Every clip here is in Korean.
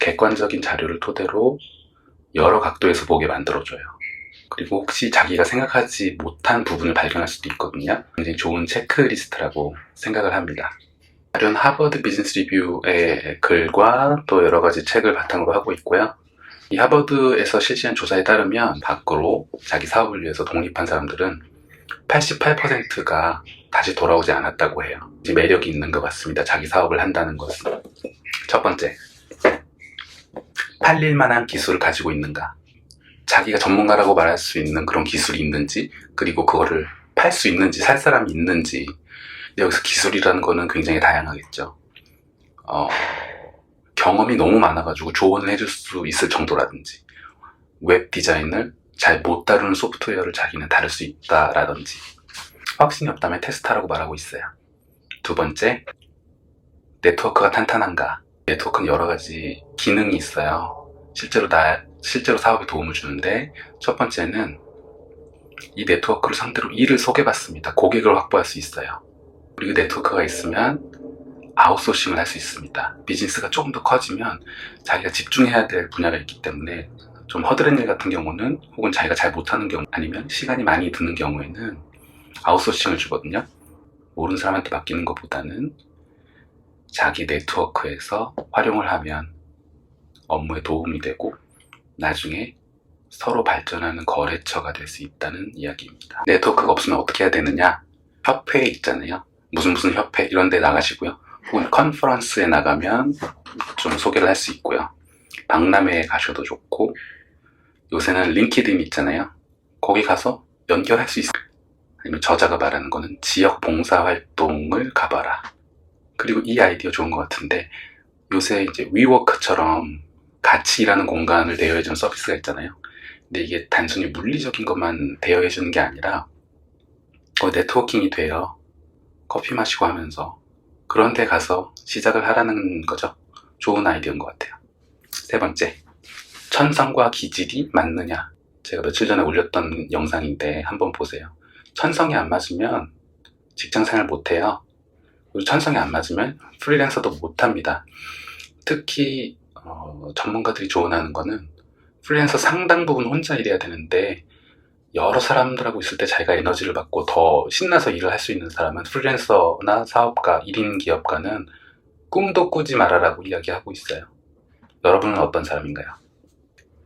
객관적인 자료를 토대로 여러 각도에서 보게 만들어줘요. 그리고 혹시 자기가 생각하지 못한 부분을 발견할 수도 있거든요. 굉장히 좋은 체크리스트라고 생각을 합니다. 다른 하버드 비즈니스 리뷰의 글과 또 여러 가지 책을 바탕으로 하고 있고요. 이 하버드에서 실시한 조사에 따르면 밖으로 자기 사업을 위해서 독립한 사람들은 88%가 다시 돌아오지 않았다고 해요. 이 매력이 있는 것 같습니다. 자기 사업을 한다는 것은. 첫 번째, 팔릴 만한 기술을 가지고 있는가? 자기가 전문가라고 말할 수 있는 그런 기술이 있는지, 그리고 그거를 팔 수 있는지, 살 사람이 있는지. 여기서 기술이라는 거는 굉장히 다양하겠죠. 어, 경험이 너무 많아가지고 조언을 해줄 수 있을 정도라든지, 웹 디자인을 잘 못 다루는 소프트웨어를 자기는 다룰 수 있다라든지, 확신이 없다면 테스트하라고 말하고 있어요. 두 번째, 네트워크가 탄탄한가? 네트워크는 여러 가지 기능이 있어요. 실제로 나, 실제로 사업에 도움을 주는데, 첫 번째는 이 네트워크를 상대로 일을 소개받습니다. 고객을 확보할 수 있어요. 그리고 네트워크가 있으면 아웃소싱을 할 수 있습니다. 비즈니스가 조금 더 커지면 자기가 집중해야 될 분야가 있기 때문에 좀 허드렛 일 같은 경우는 혹은 자기가 잘 못하는 경우 아니면 시간이 많이 드는 경우에는 아웃소싱을 주거든요. 모르는 사람한테 맡기는 것보다는 자기 네트워크에서 활용을 하면 업무에 도움이 되고 나중에 서로 발전하는 거래처가 될 수 있다는 이야기입니다. 네트워크가 없으면 어떻게 해야 되느냐? 협회에 있잖아요. 무슨 무슨 협회 이런 데 나가시고요. 혹은 컨퍼런스에 나가면 좀 소개를 할 수 있고요. 박람회에 가셔도 좋고 요새는 링키드인 있잖아요. 거기 가서 연결할 수 있어요. 아니면 저자가 말하는 거는 지역 봉사 활동을 가봐라. 그리고 이 아이디어 좋은 것 같은데 요새 이제 위워크처럼 같이 일하는 공간을 대여해주는 서비스가 있잖아요. 근데 이게 단순히 물리적인 것만 대여해주는 게 아니라 어, 네트워킹이 돼요. 커피 마시고 하면서 그런 데 가서 시작을 하라는 거죠. 좋은 아이디어인 것 같아요. 세 번째, 천성과 기질이 맞느냐? 제가 며칠 전에 올렸던 영상인데 한번 보세요. 천성이 안 맞으면 직장 생활 못 해요. 천성이 안 맞으면 프리랜서도 못 합니다. 특히 어, 전문가들이 조언하는 거는 프리랜서 상당 부분 혼자 일해야 되는데 여러 사람들하고 있을 때 자기가 에너지를 받고 더 신나서 일을 할 수 있는 사람은 프리랜서나 사업가, 1인 기업가는 꿈도 꾸지 말아라고 이야기하고 있어요. 여러분은 어떤 사람인가요?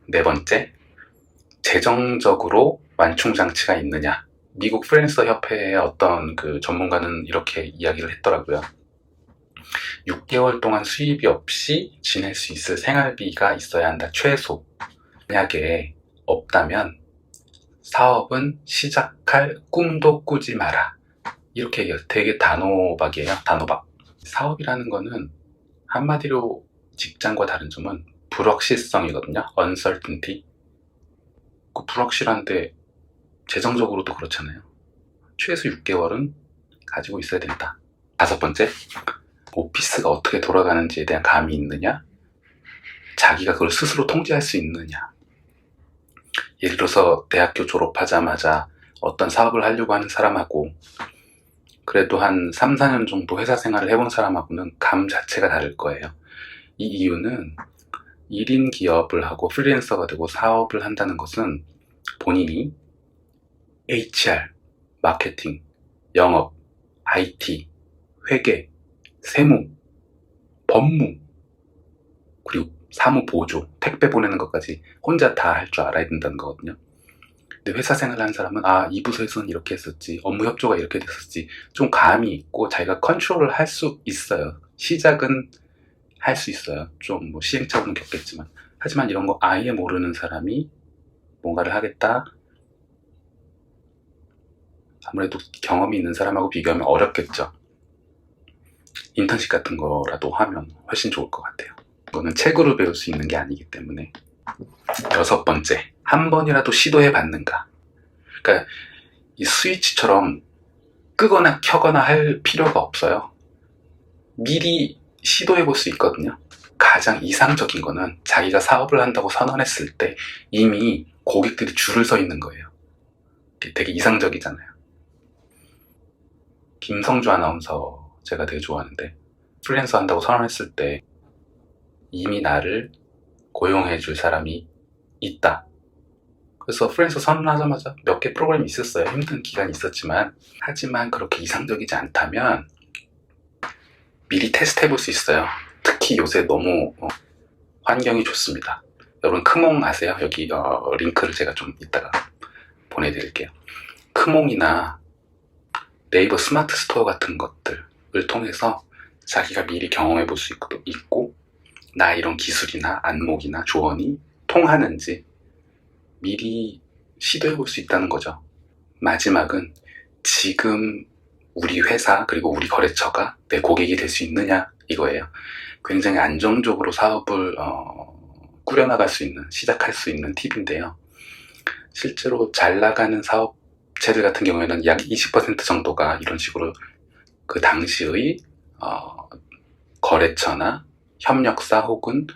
네 번째, 재정적으로 완충 장치가 있느냐? 미국 프리랜서 협회의 어떤 그 전문가는 이렇게 이야기를 했더라고요. 6개월 동안 수입이 없이 지낼 수 있을 생활비가 있어야 한다. 최소. 만약에 없다면 사업은 시작할 꿈도 꾸지 마라. 이렇게 얘기해요. 되게 단호박이에요. 단호박. 사업이라는 거는 한마디로 직장과 다른 점은 불확실성이거든요. uncertainty. 그 불확실한데 재정적으로도 그렇잖아요. 최소 6개월은 가지고 있어야 된다. 다섯 번째, 오피스가 어떻게 돌아가는지에 대한 감이 있느냐? 자기가 그걸 스스로 통제할 수 있느냐? 예를 들어서 대학교 졸업하자마자 어떤 사업을 하려고 하는 사람하고 그래도 한 3, 4년 정도 회사 생활을 해본 사람하고는 감 자체가 다를 거예요. 이 이유는 1인 기업을 하고 프리랜서가 되고 사업을 한다는 것은 본인이 HR, 마케팅, 영업, IT, 회계, 세무, 법무, 그리고 사무 보조, 택배 보내는 것까지 혼자 다 할 줄 알아야 된다는 거거든요. 근데 회사 생활하는 사람은 아, 이 부서에서는 이렇게 했었지, 업무 협조가 이렇게 됐었지, 좀 감이 있고 자기가 컨트롤을 할 수 있어요. 시작은 할 수 있어요. 좀 뭐 시행착오는 겪겠지만. 하지만 이런 거 아예 모르는 사람이 뭔가를 하겠다? 아무래도 경험이 있는 사람하고 비교하면 어렵겠죠. 인턴십 같은 거라도 하면 훨씬 좋을 것 같아요. 이거는 책으로 배울 수 있는 게 아니기 때문에. 여섯 번째, 한 번이라도 시도해 봤는가. 그러니까 이 스위치처럼 끄거나 켜거나 할 필요가 없어요. 미리 시도해 볼 수 있거든요. 가장 이상적인 거는 자기가 사업을 한다고 선언했을 때 이미 고객들이 줄을 서 있는 거예요. 되게 이상적이잖아요. 김성주 아나운서 제가 되게 좋아하는데 프리랜서 한다고 선언했을 때 이미 나를 고용해 줄 사람이 있다. 그래서 프랜스 선언하자마자 몇 개 프로그램이 있었어요. 힘든 기간이 있었지만. 하지만 그렇게 이상적이지 않다면 미리 테스트 해볼 수 있어요. 특히 요새 너무 어, 환경이 좋습니다. 여러분 크몽 아세요? 여기 어, 링크를 제가 좀 이따가 보내드릴게요. 크몽이나 네이버 스마트 스토어 같은 것들을 통해서 자기가 미리 경험해 볼 수 있고 나 이런 기술이나 안목이나 조언이 통하는지 미리 시도해 볼 수 있다는 거죠. 마지막은 지금 우리 회사 그리고 우리 거래처가 내 고객이 될 수 있느냐 이거예요. 굉장히 안정적으로 사업을 어, 꾸려나갈 수 있는 시작할 수 있는 팁인데요. 실제로 잘 나가는 사업 체들 같은 경우에는 약 20% 정도가 이런 식으로 그 당시의 어, 거래처나 협력사 혹은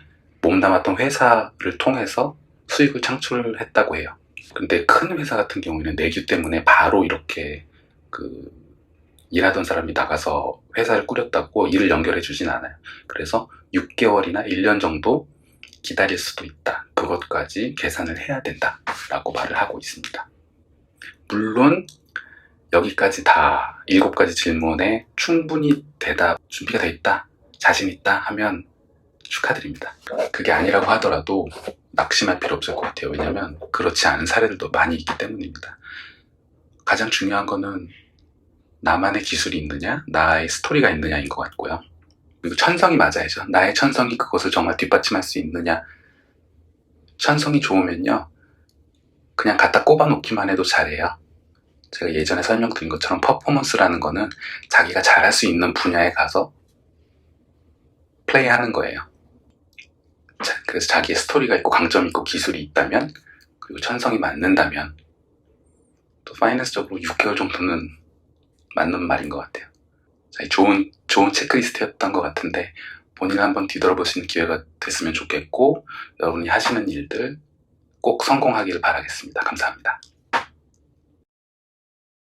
몸담았던 회사를 통해서 수익을 창출을 했다고 해요. 근데 큰 회사 같은 경우에는 내규 때문에 바로 이렇게 그 일하던 사람이 나가서 회사를 꾸렸다고 일을 연결해 주진 않아요. 그래서 6개월이나 1년 정도 기다릴 수도 있다. 그것까지 계산을 해야 된다. 라고 말을 하고 있습니다. 물론 여기까지 다 일곱 가지 질문에 충분히 대답 준비가 돼 있다. 자신 있다 하면 축하드립니다. 그게 아니라고 하더라도 낙심할 필요 없을 것 같아요. 왜냐면 그렇지 않은 사례들도 많이 있기 때문입니다. 가장 중요한 거는 나만의 기술이 있느냐, 나의 스토리가 있느냐인 것 같고요. 그리고 천성이 맞아야죠. 나의 천성이 그것을 정말 뒷받침할 수 있느냐. 천성이 좋으면요. 그냥 갖다 꼽아 놓기만 해도 잘해요. 제가 예전에 설명드린 것처럼 퍼포먼스라는 거는 자기가 잘할 수 있는 분야에 가서 플레이 하는 거예요. 자, 그래서 자기의 스토리가 있고 강점이 있고 기술이 있다면 그리고 천성이 맞는다면 또 파이낸스적으로 6개월 정도는 맞는 말인 것 같아요. 자, 좋은 좋은 체크리스트였던 것 같은데 본인 한번 뒤돌아볼 수 있는 기회가 됐으면 좋겠고 여러분이 하시는 일들 꼭 성공하기를 바라겠습니다. 감사합니다.